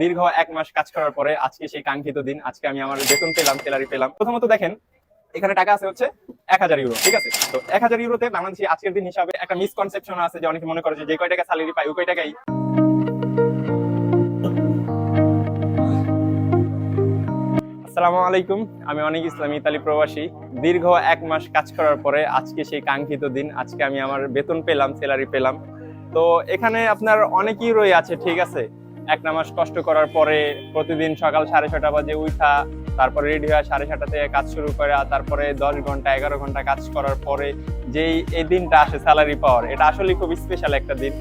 দীর্ঘ এক মাস কাজ করার পরে আজকে সেই কাঙ্ক্ষিত দিন, আজকে আমি আমার বেতন পেলাম স্যালারি পেলাম। প্রথমত দেখেন, এখানে টাকা আছে হচ্ছে এক হাজার ইউরো ঠিক আছে? তো এক হাজার ইউরোতে বাংলাদেশি আজকের দিন হিসাবে একটা মিসকনসেপশন আছে যে অনেকে মনে করে যে কয় টাকা স্যালারি পাই, ওই কয় টাকাই। আসসালামু আলাইকুম, আমি অনেক ইসলাম, ইতালি প্রবাসী। দীর্ঘ এক মাস কাজ করার পরে আজকে সেই কাঙ্ক্ষিত দিন, আজকে আমি আমার বেতন পেলাম স্যালারি পেলাম। তো এখানে আপনার অনেকই রয়ে আছে, ঠিক আছে? একটা নামাজ কষ্ট করার পরে প্রতিদিন সকাল সাড়ে ছটা বাজে উঠা, তারপরে রেডি হয়ে সাড়ে ছটা থেকে কাজ শুরু করা তারপরে দশ ঘণ্টা, এগারো ঘণ্টা কাজ করার পরে যেই, এই দিনটা আসে স্যালারি পাওয়ার। এটা আসলে খুব স্পেশাল একটা দিন।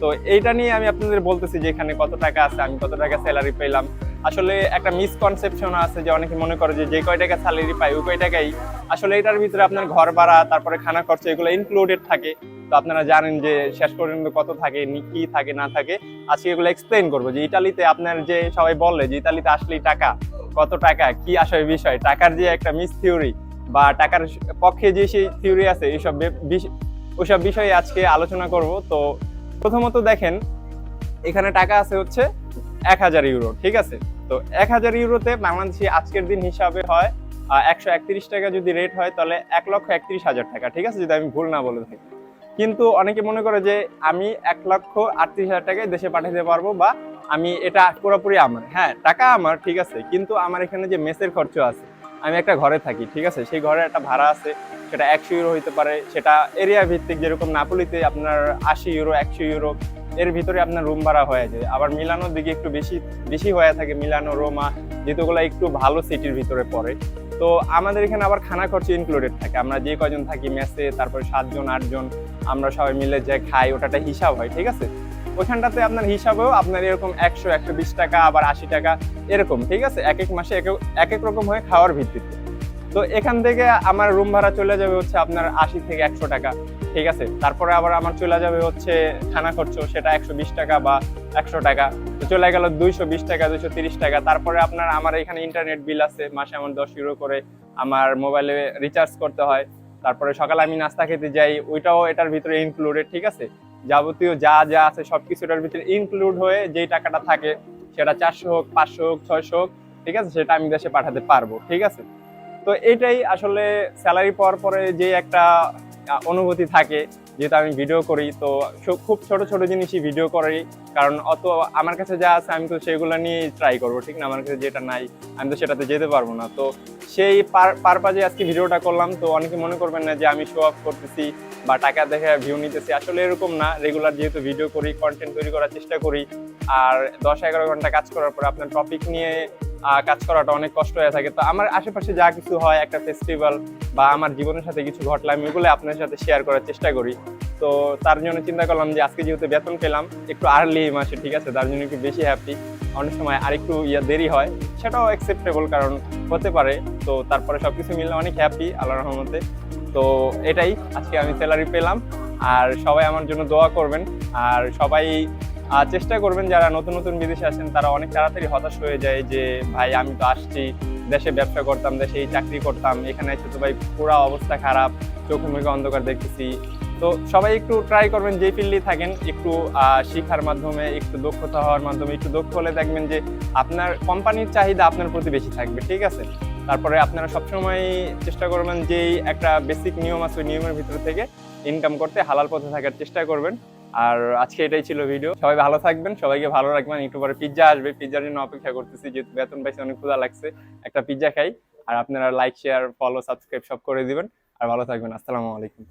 তো এইটা নিয়ে আমি আপনাদের বলতেছি যে এখানে কত টাকা আছে, আমি কত টাকা স্যালারি পেলাম। আসলে একটা মিসকনসেপশন আছে যে অনেকে মনে করে যে যে কয় টাকা স্যালারি পাই ওই কয় টাকাই। আসলে এটার ভিতরে আপনার ঘর ভাড়া, তারপরে খানা খরচ, এগুলো ইনক্লুডেড থাকে। তো আপনারা জানেন যে, শেষ পর্যন্ত কত থাকে কি থাকে, না থাকে। আজকে এগুলো এক্সপ্লেইন করব যে, ইতালিতে আপনার যে সবাই বললে যে, ইতালিতে আসলেই টাকা। কত টাকা, কি আসলে বিষয়? টাকার যে একটা মিস থিওরি বা টাকার পক্ষে যে সেই থিওরি আছে এইসব ওইসব বিষয়ে আজকে আলোচনা করব। তো প্রথমত দেখেন, এখানে টাকা আছে হচ্ছে এক হাজার ইউরো, ঠিক আছে? তো এক হাজার ইউরোতে বাংলাদেশি আজকের দিন হিসাবে হয় একশো একত্রিশ টাকা যদি রেট হয়, তাহলে এক লক্ষ একত্রিশ হাজার টাকা, ঠিক আছে? যদি আমি ভুল না বলে থাকি। কিন্তু অনেকে মনে করে যে আমি এক লক্ষ আটত্রিশ হাজার টাকায় দেশে পাঠাতে পারব বা আমি এটা পুরোপুরি আমার। হ্যাঁ টাকা আমার, ঠিক আছে? কিন্তু আমার এখানে যে মেসের খরচ আছে, আমি একটা ঘরে থাকি, ঠিক আছে? সেই ঘরে একটা ভাড়া আছে, সেটা একশো ইউরো হইতে পারে, সেটা এরিয়া ভিত্তিক যেরকম নাপুলিতে আপনার আশি ইউরো, একশো ইউরো এর ভিতরে আপনার রুম ভাড়া হয়ে যায়। আবার মিলানোর দিকে একটু বেশি বেশি হয়ে থাকে মিলানো, রোমা, যেহেতুগুলো একটু ভালো সিটির ভিতরে পড়ে। তো আমাদের এখানে আবার খানা খরচ ইনক্লুডেড থাকে। আমরা যে কয়জন থাকি মেসে তারপরে সাতজন, আটজন, আমরা সবাই মিলে যে খাই ওটাটা হিসাব হয়, ঠিক আছে? ওইখানটাতে আপনার হিসাবেও আপনার এরকম একশো একশো বিশ টাকা, আবার আশি টাকা, এরকম, ঠিক আছে? এক এক মাসে এক এক রকম হয়ে খাওয়ার ভিত্তিতে। তো এখান থেকে আমার রুম ভাড়া চলে যাবে হচ্ছে আপনার আশি থেকে একশো টাকা। ঠিক আছে? তারপরে আবার আমার চলে যাবে হচ্ছে খানা খরচ, সেটা একশো বিশ টাকা বা একশো টাকা। চলে গেল দুইশো বিশ টাকা, দুইশো টাকা। তারপরে আপনার, আমার এখানে ইন্টারনেট বিল আছে, মাসে আমার দশ ইউরো করে আমার মোবাইলে রিচার্জ করতে হয়। তারপরে সকালে আমি নাস্তা খেতে যাই, ওইটাও এটার ভিতরে ইনক্লুডেড ঠিক আছে? যাবতীয় যা যা আছে সবকিছু এটার ভিতরে ইনক্লুড হয়ে যেই টাকাটা থাকে, সেটা চারশো হোক, পাঁচশো হোক, ছয়শো হোক, ঠিক আছে? সেটা আমি দেশে পাঠাতে পারব, ঠিক আছে? তো এটাই আসলে স্যালারি পাওয়ার পরে যে একটা অনুভূতি থাকে, যেহেতু আমি ভিডিও করি, তো খুব ছোট ছোট জিনিসই ভিডিও করি, কারণ অত আমার কাছে যা আছে আমি তো সেগুলো নিয়ে ট্রাই করব, ঠিক না? আমার কাছে যেটা নাই, আমি তো সেটাতে যেতে পারব না। তো সেই পারপাজে আজকে ভিডিওটা করলাম, তো অনেকে মনে করবেন না যে আমি শো অফ করতেছি বা টাকা দেখে ভিউ নিতেছি। আসলে এরকম না রেগুলার যেহেতু ভিডিও করি কন্টেন্ট তৈরি করার চেষ্টা করি, আর দশ এগারো ঘণ্টা কাজ করার পর আপনার টপিক নিয়ে কাজ করাটা অনেক কষ্ট হয়ে থাকে। তো আমার আশেপাশে যা কিছু হয়, একটা ফেস্টিভ্যাল বা আমার জীবনের সাথে কিছু ঘটলে আমি ওগুলো আপনার সাথে শেয়ার করার চেষ্টা করি। তো তার জন্য চিন্তা করলাম যে, আজকে যেহেতু বেতন পেলাম, একটু আর্লি মাসে, ঠিক আছে? তার জন্য একটু বেশি হ্যাপি অনেক সময় আরেকটু ইয়া দেরি হয়, সেটাও অ্যাকসেপ্টেবল কারণ হতে পারে। তো তারপরে সবকিছু মিলে অনেক হ্যাপি আল্লাহ রহমতে। তো এটাই আজকে আমি স্যালারি পেলাম। আর সবাই আমার জন্য দোয়া করবেন। আর সবাই আহ, চেষ্টা করবেন যারা নতুন নতুন বিদেশে আসেন তারা অনেক তাড়াতাড়ি হতাশ হয়ে যায় যে ভাই আমি তো আসছি দেশে ব্যবসা করতাম দেশে এই চাকরি করতাম এখানে এসে তো ভাই পুরো অবস্থা খারাপ চোখে মুখে অন্ধকার দেখতেছি। তো সবাই একটু ট্রাই করবেন যে ফিল্ডেই থাকেন একটু শিক্ষার মাধ্যমে একটু দক্ষতা হওয়ার মাধ্যমে একটু দক্ষ হলে দেখবেন যে আপনার কোম্পানির চাহিদা আপনার প্রতি বেশি থাকবে ঠিক আছে? তারপরে আপনারা সবসময় চেষ্টা করবেন যেই একটা বেসিক নিয়ম আছে ওই নিয়মের ভিতর থেকে ইনকাম করতে হালাল পথে থাকার চেষ্টা করবেন। আর আজকে এটাই ছিল ভিডিও সবাই ভালো থাকবেন, সবাইকে ভালো রাখবেন। একটু পরে পিজ্জা আসবে। পিৎজার জন্য অপেক্ষা করতেছি, যেহেতু বেতন পাইছে, অনেক ক্ষুধা লাগছে। একটা পিৎজা খাই, আর আপনারা লাইক শেয়ার ফলো সাবস্ক্রাইব সব করে দিবেন। আর ভালো থাকবেন। আসসালামু আলাইকুম।